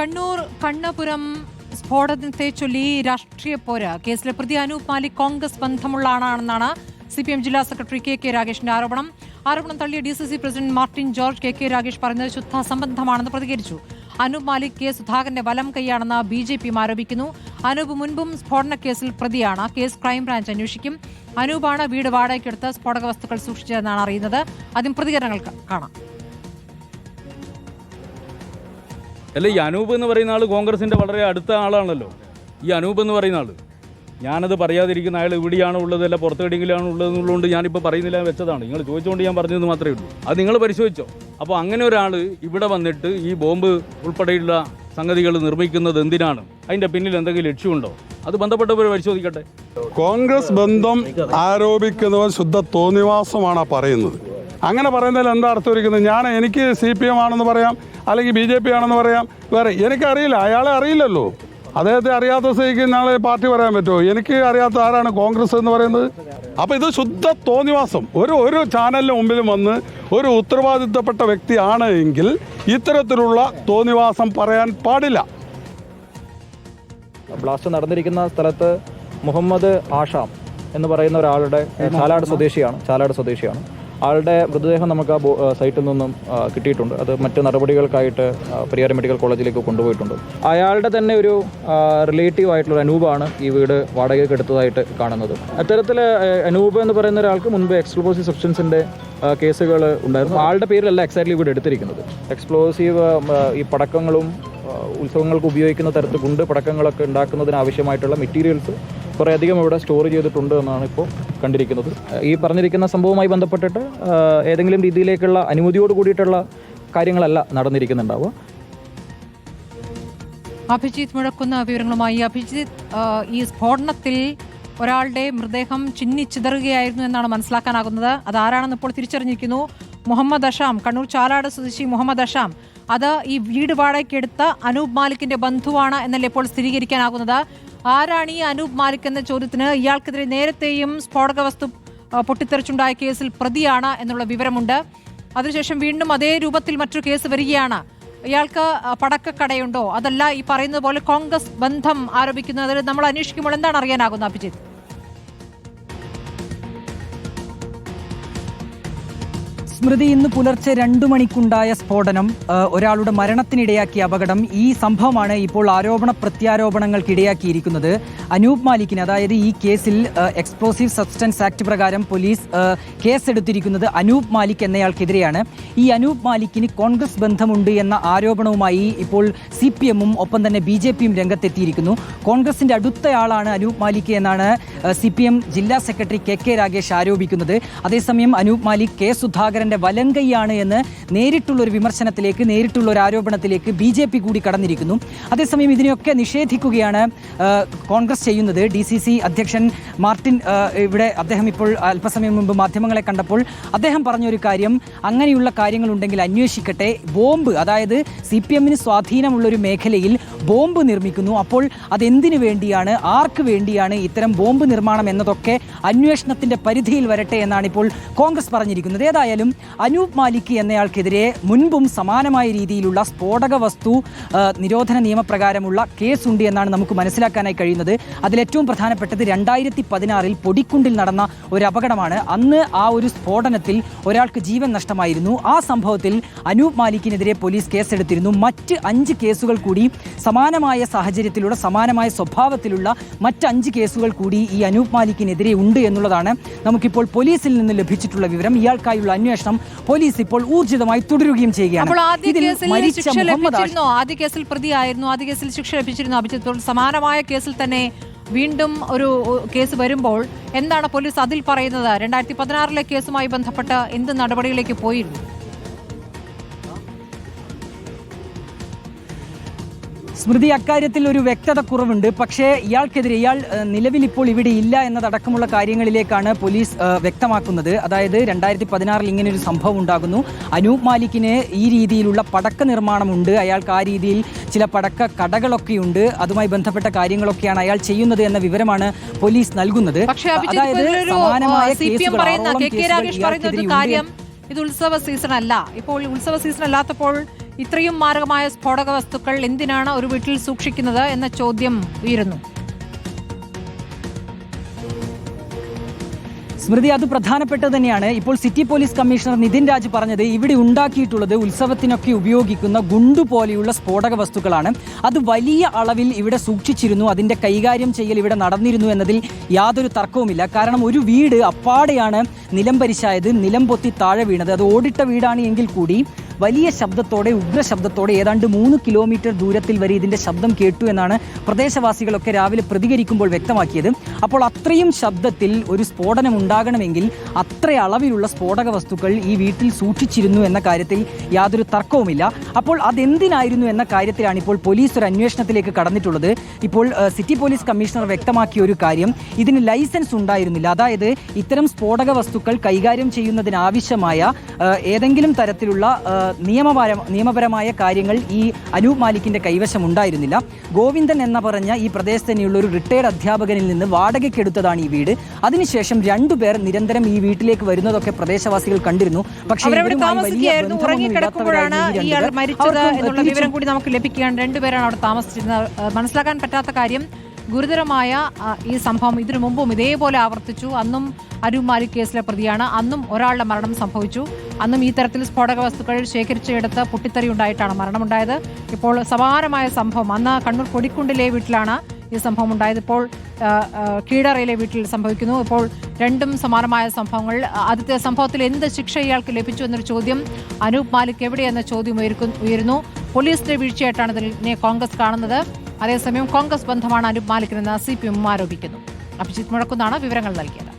കണ്ണൂർ കണ്ണപുരം സ്ഫോടനത്തെ ചൊല്ലി രാഷ്ട്രീയ പോര്. കേസിലെ പ്രതി അനൂപ് മാലിക് കോൺഗ്രസ് ബന്ധമുള്ള ആളാണെന്നാണ് സി പി എം ജില്ലാ സെക്രട്ടറി കെ കെ രാഗേഷിന്റെ ആരോപണം. ആരോപണം തള്ളിയ D C C president Martin George K K Ragesh പറഞ്ഞത് ശുദ്ധ സംബന്ധമാണെന്ന് പ്രതികരിച്ചു. അനൂപ് മാലിക് കെ സുധാകരന്റെ വലം കൈയാണെന്ന് ബി ജെ പിയും ആരോപിക്കുന്നു. അനൂപ് മുൻപും സ്ഫോടന കേസിൽ പ്രതിയാണ്. കേസ് ക്രൈംബ്രാഞ്ച് അന്വേഷിക്കും. അനൂപാണ് വീട് വാടകയ്ക്കെടുത്ത് സ്ഫോടക വസ്തുക്കൾ സൂക്ഷിച്ചതെന്നാണ് അറിയുന്നത്. ആദ്യം പ്രതികരണങ്ങൾ കാണാം. അല്ല ഈ അനൂപ് എന്ന് പറയുന്ന ആൾ കോൺഗ്രസിന്റെ വളരെ അടുത്ത ആളാണല്ലോ. ഈ അനൂപ് എന്ന് പറയുന്ന ആൾ ഞാനത് പറയാതിരിക്കുന്ന അയാൾ ഇവിടെയാണ് ഉള്ളത് അല്ല പുറത്തെവിടെയെങ്കിലാണ് ഉള്ളതെന്നുള്ളതുകൊണ്ട് ഞാനിപ്പോൾ പറയുന്നില്ല വെച്ചതാണ്. നിങ്ങൾ ചോദിച്ചുകൊണ്ട് ഞാൻ പറഞ്ഞത് മാത്രമേ ഉള്ളൂ. അത് നിങ്ങൾ പരിശോധിച്ചോ. അപ്പോൾ അങ്ങനെ ഒരാൾ ഇവിടെ വന്നിട്ട് ഈ ബോംബ് ഉൾപ്പെടെയുള്ള സംഗതികൾ നിർമ്മിക്കുന്നത് എന്തിനാണ്? അതിന്റെ പിന്നിൽ എന്തെങ്കിലും ലക്ഷ്യമുണ്ടോ അത് ബന്ധപ്പെട്ടവർ പരിശോധിക്കട്ടെ. കോൺഗ്രസ് ബന്ധം ആരോപിക്കുന്നവൻ ശുദ്ധ തോന്നിവാസമാണ് പറയുന്നത്. അങ്ങനെ പറയുന്നതിൽ എന്താ അർത്ഥം ഇരിക്കുന്നത്? ഞാൻ എനിക്ക് സി പി എം ആണെന്ന് പറയാം അല്ലെങ്കിൽ ബി ജെ പി ആണെന്ന് പറയാം വേറെ എനിക്കറിയില്ല അയാളെ അറിയില്ലല്ലോ. അദ്ദേഹത്തെ അറിയാത്ത സ്ഥിതിക്ക് നാളെ പാർട്ടി പറയാൻ പറ്റുമോ? എനിക്ക് അറിയാത്ത ആരാണ് കോൺഗ്രസ് എന്ന് പറയുന്നത്? അപ്പോൾ ഇത് ശുദ്ധ തോന്നിവാസം. ഒരു ഒരു ചാനലിന് മുമ്പിലും വന്ന് ഒരു ഉത്തരവാദിത്തപ്പെട്ട വ്യക്തിയാണ് എങ്കിൽ ഇത്തരത്തിലുള്ള തോന്നിവാസം പറയാൻ പാടില്ല. ബ്ലാസ്റ്റ് നടന്നിരിക്കുന്ന സ്ഥലത്ത് മുഹമ്മദ് ആഷാം എന്ന് പറയുന്ന ഒരാളുടെ ചാലാട് സ്വദേശിയാണ് ചാലാട് സ്വദേശിയാണ്. ആളുടെ മൃതദേഹം നമുക്ക് ആ സൈറ്റിൽ നിന്നും കിട്ടിയിട്ടുണ്ട്. അത് മറ്റ് നടപടികൾക്കായിട്ട് പരിയാരം മെഡിക്കൽ കോളേജിലേക്ക് കൊണ്ടുപോയിട്ടുണ്ട്. അയാളുടെ തന്നെ ഒരു റിലേറ്റീവ് ആയിട്ടുള്ള അനൂപാണ് ഈ വീട് വാടകയ്ക്ക് എടുത്തതായിട്ട് കാണുന്നത്. അത്തരത്തിൽ അനൂപ് എന്ന് പറയുന്ന ഒരാൾക്ക് മുൻപ് എക്സ്പ്ലോസീവ് സബ്സ്റ്റൻസിന്റെ കേസുകൾ ഉണ്ടായിരുന്നു. ആളുടെ പേരിലല്ല എക്സാക്ട്ലി വീട് എടുത്തിരിക്കുന്നത്. എക്സ്പ്ലോസീവ് ഈ പടക്കങ്ങളും ഉത്സവങ്ങൾക്ക് ഉപയോഗിക്കുന്ന തരത്തിൽ ഗുണ്ട് പടക്കങ്ങളൊക്കെ ഉണ്ടാക്കുന്നതിന് ആവശ്യമായിട്ടുള്ള മെറ്റീരിയൽസ് കുറേയധികം ഇവിടെ സ്റ്റോർ ചെയ്തിട്ടുണ്ട് എന്നാണ് ഇപ്പോൾ കണ്ടിരിക്കുന്നത്. ഈ പറഞ്ഞിരിക്കുന്ന സംഭവവുമായി ബന്ധപ്പെട്ടിട്ട് ഏതെങ്കിലും രീതിയിലേക്കുള്ള അനുമതിയോട് കൂടിയിട്ടുള്ള കാര്യങ്ങളല്ല നടന്നിരിക്കുന്നുണ്ടാവുക. അഭിജിത്ത് മുഴക്കുന്ന വിവരങ്ങളുമായി. അഭിജിത്ത് ഈ സ്ഫോടനത്തിൽ ഒരാളുടെ മൃതദേഹം ചിന്നിച്ചിതറുകയായിരുന്നു എന്നാണ് മനസ്സിലാക്കാനാകുന്നത്. അതാരാണെന്ന് ഇപ്പോൾ തിരിച്ചറിഞ്ഞിരിക്കുന്നു. മുഹമ്മദ് അഷാം കണ്ണൂർ ചാലാട് സ്വദേശി മുഹമ്മദ് അഷാം. അത് ഈ വീട് വാടകയ്ക്കെടുത്ത അനൂപ് മാലിക്കിന്റെ ബന്ധുവാണ് എന്നല്ലേ ഇപ്പോൾ സ്ഥിരീകരിക്കാനാകുന്നത്. ആരാണ് ഈ അനൂപ് മാലിക് എന്ന ചോദ്യത്തിന് ഇയാൾക്കെതിരെ നേരത്തെയും സ്ഫോടക വസ്തു പൊട്ടിത്തെറിച്ചുണ്ടായ കേസിൽ പ്രതിയാണ് എന്നുള്ള വിവരമുണ്ട്. അതിനുശേഷം വീണ്ടും അതേ രൂപത്തിൽ മറ്റൊരു കേസ് വരികയാണ്. ഇയാൾക്ക് പടക്കക്കടയുണ്ടോ? അതല്ല ഈ പറയുന്നത് പോലെ കോൺഗ്രസ് ബന്ധം ആരോപിക്കുന്നത്. നമ്മൾ അന്വേഷിക്കുമ്പോൾ എന്താണ് അറിയാനാകുന്നത് അഭിജിത്ത്? സ്മൃതി ഇന്ന് പുലർച്ചെ രണ്ടു മണിക്കുണ്ടായ സ്ഫോടനം ഒരാളുടെ മരണത്തിനിടയാക്കിയ അപകടം ഈ സംഭവമാണ് ഇപ്പോൾ ആരോപണ പ്രത്യാരോപണങ്ങൾക്കിടയാക്കിയിരിക്കുന്നത്. അനൂപ് മാലിക്കിന് അതായത് ഈ കേസിൽ എക്സ്പ്ലോസീവ് സബ്സ്റ്റൻസ് ആക്ട് പ്രകാരം പോലീസ് കേസ് കേസെടുത്തിരിക്കുന്നത് അനൂപ് മാലിക് എന്നയാൾക്കെതിരെയാണ്. ഈ അനൂപ് മാലിക്കിന് കോൺഗ്രസ് ബന്ധമുണ്ട് എന്ന ആരോപണവുമായി ഇപ്പോൾ സി പി എമ്മും ഒപ്പം തന്നെ ബി ജെ പിയും രംഗത്തെത്തിയിരിക്കുന്നു. കോൺഗ്രസിന്റെ അടുത്തയാളാണ് അനൂപ് മാലിക് എന്നാണ് സി പി എം ജില്ലാ സെക്രട്ടറി കെ കെ രാഗേഷ് ആരോപിക്കുന്നത്. അതേസമയം അനൂപ് മാലിക് കെ സുധാകരന്റെ വലങ്കൈയാണ് എന്ന് നേരിട്ടുള്ള ഒരു വിമർശനത്തിലേക്ക് നേരിട്ടുള്ള ഒരു ആരോപണത്തിലേക്ക് ബി ജെ പി കൂടി കടന്നിരിക്കുന്നു. അതേസമയം ഇതിനെയൊക്കെ നിഷേധിക്കുകയാണ് കോൺഗ്രസ് ചെയ്യുന്നത് ഡി സി സി അധ്യക്ഷൻ മാർട്ടിൻ ഇവിടെ അദ്ദേഹം ഇപ്പോൾ അല്പസമയം മുമ്പ് മാധ്യമങ്ങളെ കണ്ടപ്പോൾ അദ്ദേഹം പറഞ്ഞൊരു കാര്യം അങ്ങനെയുള്ള കാര്യങ്ങളുണ്ടെങ്കിൽ അന്വേഷിക്കട്ടെ. ബോംബ് അതായത് സി പി എമ്മിന് സ്വാധീനമുള്ളൊരു മേഖലയിൽ ബോംബ് നിർമ്മിക്കുന്നു. അപ്പോൾ അതെന്തിനു വേണ്ടിയാണ്? ആർക്ക് വേണ്ടിയാണ് ഇത്തരം ബോംബ് നിർമ്മാണം എന്നതൊക്കെ അന്വേഷണത്തിന്റെ പരിധിയിൽ വരട്ടെ എന്നാണ് ഇപ്പോൾ കോൺഗ്രസ് പറഞ്ഞിരിക്കുന്നത്. ഏതായാലും അനൂപ് മാലിക് എന്നയാൾക്കെതിരെ മുൻപും സമാനമായ രീതിയിലുള്ള സ്ഫോടക വസ്തു നിരോധന നിയമപ്രകാരമുള്ള കേസുണ്ട് എന്നാണ് നമുക്ക് മനസ്സിലാക്കാനായി കഴിയുന്നത്. അതിലേറ്റവും പ്രധാനപ്പെട്ടത് രണ്ടായിരത്തി പതിനാറിൽ പൊടിക്കുണ്ടിൽ നടന്ന ഒരു അപകടമാണ്. അന്ന് ആ ഒരു സ്ഫോടനത്തിൽ ഒരാൾക്ക് ജീവൻ നഷ്ടമായിരുന്നു. ആ സംഭവത്തിൽ അനൂപ് മാലിക്കിനെതിരെ പോലീസ് കേസെടുത്തിരുന്നു. മറ്റ് അഞ്ച് കേസുകൾ കൂടി സമാനമായ സാഹചര്യത്തിലുള്ള സമാനമായ സ്വഭാവത്തിലുള്ള മറ്റഞ്ച് കേസുകൾ കൂടി ഈ അനൂപ് മാലിക്കിനെതിരെ ഉണ്ട് എന്നുള്ളതാണ് നമുക്കിപ്പോൾ പോലീസിൽ നിന്ന് ലഭിച്ചിട്ടുള്ള വിവരം. ഇയാൾക്കായുള്ള അന്വേഷണം പോലീസ് ഇപ്പോൾ ഊർജിതമായി തുടരുകയും ചെയ്യുകയാണ്. ആദ്യ ഇതിൽ കേസിൽ മരിച്ച ശിക്ഷ മുഹമ്മദ് ആഷിഫ് ആദ്യ കേസിൽ പ്രതിയായിരുന്നു. ആദ്യ കേസിൽ ശിക്ഷ ലഭിച്ചിരുന്നു അഭിജിത്ത്. സമാനമായ കേസിൽ തന്നെ വീണ്ടും ഒരു കേസ് വരുമ്പോൾ എന്താണ് പോലീസ് അതിൽ പറയുന്നത്? രണ്ടായിരത്തി പതിനാറിലെ കേസുമായി ബന്ധപ്പെട്ട് എന്ത് നടപടികളിലേക്ക് പോയിരുന്നു? സ്മൃതി അക്കാര്യത്തിൽ ഒരു വ്യക്തത കുറവുണ്ട്. പക്ഷേ ഇയാൾക്കെതിരെ ഇയാൾ നിലവിൽ ഇപ്പോൾ ഇവിടെ ഇല്ല എന്നതടക്കമുള്ള കാര്യങ്ങളിലേക്കാണ് പോലീസ് വ്യക്തമാക്കുന്നത്. അതായത് രണ്ടായിരത്തി പതിനാറിൽ ഇങ്ങനെ ഒരു സംഭവം ഉണ്ടാകുന്നു. അനൂപ് മാലിക്കിന് ഈ രീതിയിലുള്ള പടക്ക നിർമ്മാണമുണ്ട്. അയാൾക്ക് ആ രീതിയിൽ ചില പടക്ക കടകളൊക്കെയുണ്ട്. അതുമായി ബന്ധപ്പെട്ട കാര്യങ്ങളൊക്കെയാണ് അയാൾ ചെയ്യുന്നത് എന്ന വിവരമാണ് പോലീസ് നൽകുന്നത്. അതായത് സമാനമായ കേസുകൾ ഇത് ഉത്സവ സീസൺ അല്ല. ഇപ്പോൾ ഉത്സവ സീസൺ അല്ലാത്തപ്പോൾ ഇത്രയും മാരകമായ സ്ഫോടക വസ്തുക്കൾ എന്തിനാണ് ഒരു വീട്ടിൽ സൂക്ഷിക്കുന്നത് എന്ന ചോദ്യം ഉയരുന്നു. സ്മൃതി അത് പ്രധാനപ്പെട്ടത് തന്നെയാണ്. ഇപ്പോൾ city police commissioner Nithin Raj പറഞ്ഞത് ഇവിടെ ഉണ്ടാക്കിയിട്ടുള്ളത് ഉത്സവത്തിനൊക്കെ ഉപയോഗിക്കുന്ന ഗുണ്ടു പോലെയുള്ള സ്ഫോടക വസ്തുക്കളാണ്. അത് വലിയ അളവിൽ ഇവിടെ സൂക്ഷിച്ചിരുന്നു. അതിന്റെ കൈകാര്യം ചെയ്യൽ ഇവിടെ നടന്നിരുന്നു എന്നതിൽ യാതൊരു തർക്കവുമില്ല. കാരണം ഒരു വീട് അപ്പാടെയാണ് നിലം പരിശായത് നിലം പൊത്തി താഴെ വീണത്. അത് ഓടിട്ട വീടാണ് എങ്കിൽ കൂടി വലിയ ശബ്ദത്തോടെ ഉഗ്രശബ്ദത്തോടെ ഏതാണ്ട് മൂന്ന് കിലോമീറ്റർ ദൂരത്തിൽ വരെ ഇതിന്റെ ശബ്ദം കേട്ടു എന്നാണ് പ്രദേശവാസികളൊക്കെ രാവിലെ പ്രതികരിക്കുമ്പോൾ വ്യക്തമാക്കിയത്. അപ്പോൾ അത്രയും ശബ്ദത്തിൽ ഒരു സ്ഫോടനം ഉണ്ടാകണമെങ്കിൽ അത്ര അളവിലുള്ള സ്ഫോടക വസ്തുക്കൾ ഈ വീട്ടിൽ സൂക്ഷിച്ചിരുന്നു എന്ന കാര്യത്തിൽ യാതൊരു തർക്കവുമില്ല. അപ്പോൾ അതെന്തിനായിരുന്നു എന്ന കാര്യത്തിലാണ് ഇപ്പോൾ പോലീസ് ഒരു അന്വേഷണത്തിലേക്ക് കടന്നിട്ടുള്ളത്. ഇപ്പോൾ സിറ്റി പോലീസ് കമ്മീഷണർ വ്യക്തമാക്കിയ ഒരു കാര്യം ഇതിന് ലൈസൻസ് ഉണ്ടായിരുന്നില്ല. അതായത് ഇത്തരം സ്ഫോടക വസ്തുക്കൾ കൈകാര്യം ചെയ്യുന്നതിനാവശ്യമായ ഏതെങ്കിലും തരത്തിലുള്ള നിയമപര നിയമപരമായ കാര്യങ്ങൾ ഈ അനൂപ് മാലിക്കിന്റെ കൈവശം ഉണ്ടായിരുന്നില്ല ഗോവിന്ദൻ എന്ന പറഞ്ഞ ഈ പ്രദേശത്ത് തന്നെയുള്ള ഒരു റിട്ടയർഡ് അധ്യാപകനിൽ നിന്ന് വാടകയ്ക്കെടുത്തതാണ് ഈ വീട്. അതിനുശേഷം രണ്ടുപേർ നിരന്തരം ഈ വീട്ടിലേക്ക് വരുന്നതൊക്കെ പ്രദേശവാസികൾ കണ്ടിരുന്നു. പക്ഷേ. മരിച്ചത് എന്നുള്ള വിവരം കൂടി നമുക്ക് ലഭിക്കുകയാണ്. രണ്ടുപേരാണ് അവിടെ താമസിച്ചിരുന്നത്. മനസ്സിലാക്കാൻ പറ്റാത്ത കാര്യം ഗുരുതരമായ ഈ സംഭവം ഇതിനു മുമ്പും ഇതേപോലെ ആവർത്തിച്ചു. അന്നും അരുമാലി കേസിലെ പ്രതിയാണ്. അന്നും ഒരാളുടെ മരണം സംഭവിച്ചു. അന്നും ഈ തരത്തിൽ സ്ഫോടക വസ്തുക്കൾ ശേഖരിച്ചെടുത്ത് പൊട്ടിത്തെറി ഉണ്ടായിട്ടാണ് മരണമുണ്ടായത്. ഇപ്പോൾ സമാനമായ സംഭവം. അന്ന് കണ്ണൂർ കൊടിക്കുണ്ടിലെ വീട്ടിലാണ് ഈ സംഭവം ഉണ്ടായത്. ഇപ്പോൾ കീഴറയിലെ വീട്ടിൽ സംഭവിക്കുന്നു. ഇപ്പോൾ രണ്ടും സമാനമായ സംഭവങ്ങൾ. ആദ്യത്തെ സംഭവത്തിൽ എന്ത് ശിക്ഷ ഇയാൾക്ക് ലഭിച്ചു എന്നൊരു ചോദ്യം അനൂപ് മാലിക് എവിടെയെന്ന ചോദ്യം ഉയരുന്നു. പോലീസിന്റെ വീഴ്ചയായിട്ടാണ് ഇതിനെ കോൺഗ്രസ് കാണുന്നത്. അതേസമയം കോൺഗ്രസ് ബന്ധമാണ് അനൂപ് മാലിക്കിനെന്ന് സി പി എം ആരോപിക്കുന്നു. അഭിജിത്ത് മുഴക്കുന്നാണ് വിവരങ്ങൾ നൽകിയത്.